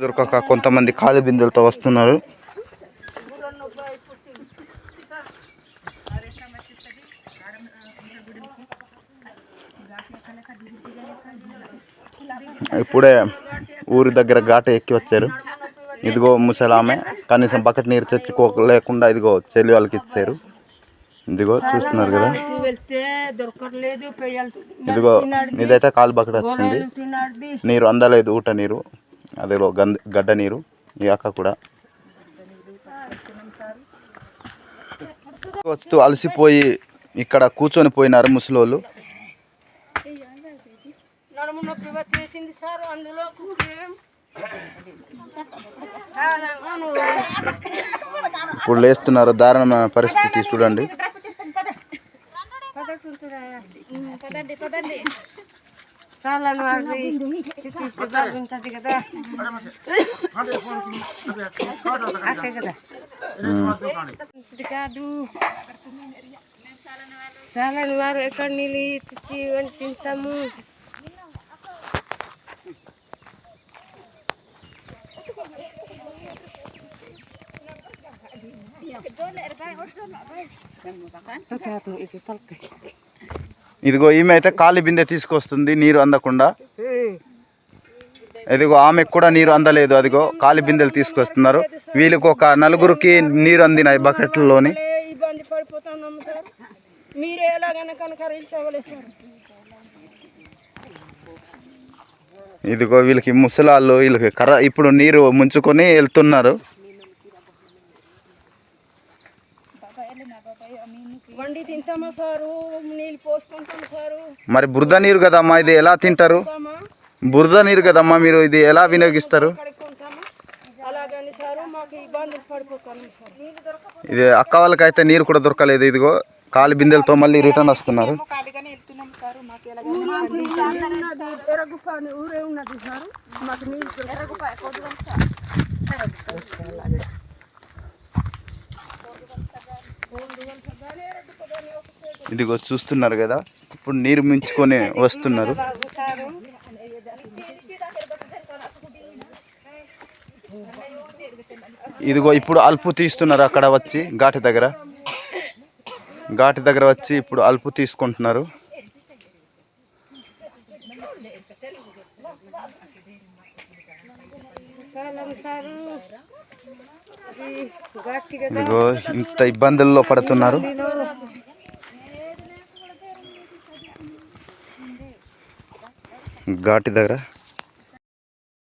దొరకక కొంతమంది ఖాళీ బిందులతో వస్తున్నారు. ఇప్పుడే ఊరి దగ్గర ఘాట ఎక్కి వచ్చారు. ఇదిగో ముసలామె కనీసం బకెట్ నీరు తెచ్చుకో లేకుండా ఇదిగో చెల్లి వాళ్ళకి ఇచ్చారు. ఇదిగో చూస్తున్నారు కదా. ఇదిగో ఇదైతే కాలు బకెట్ వచ్చింది. నీరు అందలేదు ఊట నీరు. అదేలో గంద గడ్డ నీరు ఈ అక్క కూడా. వస్తూ అలసిపోయి ఇక్కడ కూర్చొని పోయినారు ముసలోళ్ళు. నడుము నొప్పి వచ్చేసింది సార్ అందులో కుక్కేం సార్ అన్నాను ఇప్పుడు లేస్తున్నారు దారుణమైన పరిస్థితి చూడండి. పదండి పదండి సాలను అది ఉంటుంది కదా అట్టే కదా ఇది కాదు సాలని వారు ఎక్కడ నీళ్ళు తెచ్చి ఇవన్నీ తింటాము ఇదిగో ఈమె అయితే ఖాళీ బిందె తీసుకొస్తుంది నీరు అందకుండా. ఇదిగో ఆమెకు కూడా నీరు అందలేదు అదిగో ఖాళీ బిందెలు తీసుకొస్తున్నారు. వీళ్ళకి ఒక నలుగురికి నీరు అందినాయి బకెట్లలోని. ఇదిగో వీళ్ళకి ముసలాళ్ళు వీళ్ళకి కర్ర ఇప్పుడు నీరు ముంచుకొని వెళ్తున్నారు. వండి తింటామా సారు? నీళ్ళు పోసుకుంటాం సారు. మరి బురద నీరు కదమ్మా ఇది ఎలా తింటారు? బురద నీరు కదమ్మా మీరు ఇది ఎలా వినియోగిస్తారు? ఇది అక్క వాళ్ళకైతే నీరు కూడా దొరకలేదు ఇదిగో కాలి బిందెలతో మళ్ళీ రిటర్న్ వస్తున్నారు. ఊరే ఉన్నది సార్. మాకు నీళ్ళు ఇదిగో చూస్తున్నారు కదా ఇప్పుడు నీరు మించుకొని వస్తున్నారు. ఇదిగో ఇప్పుడు అల్పు తీస్తున్నారు అక్కడ వచ్చి ఘాటి దగ్గర. ఘాటి దగ్గర వచ్చి ఇప్పుడు అల్పు తీసుకుంటున్నారు సాలం సారు అది గట్టిగా ఇదిగో ఇంత ఇబ్బందుల్లో పడుతున్నారు. ఘాటి దగ్గర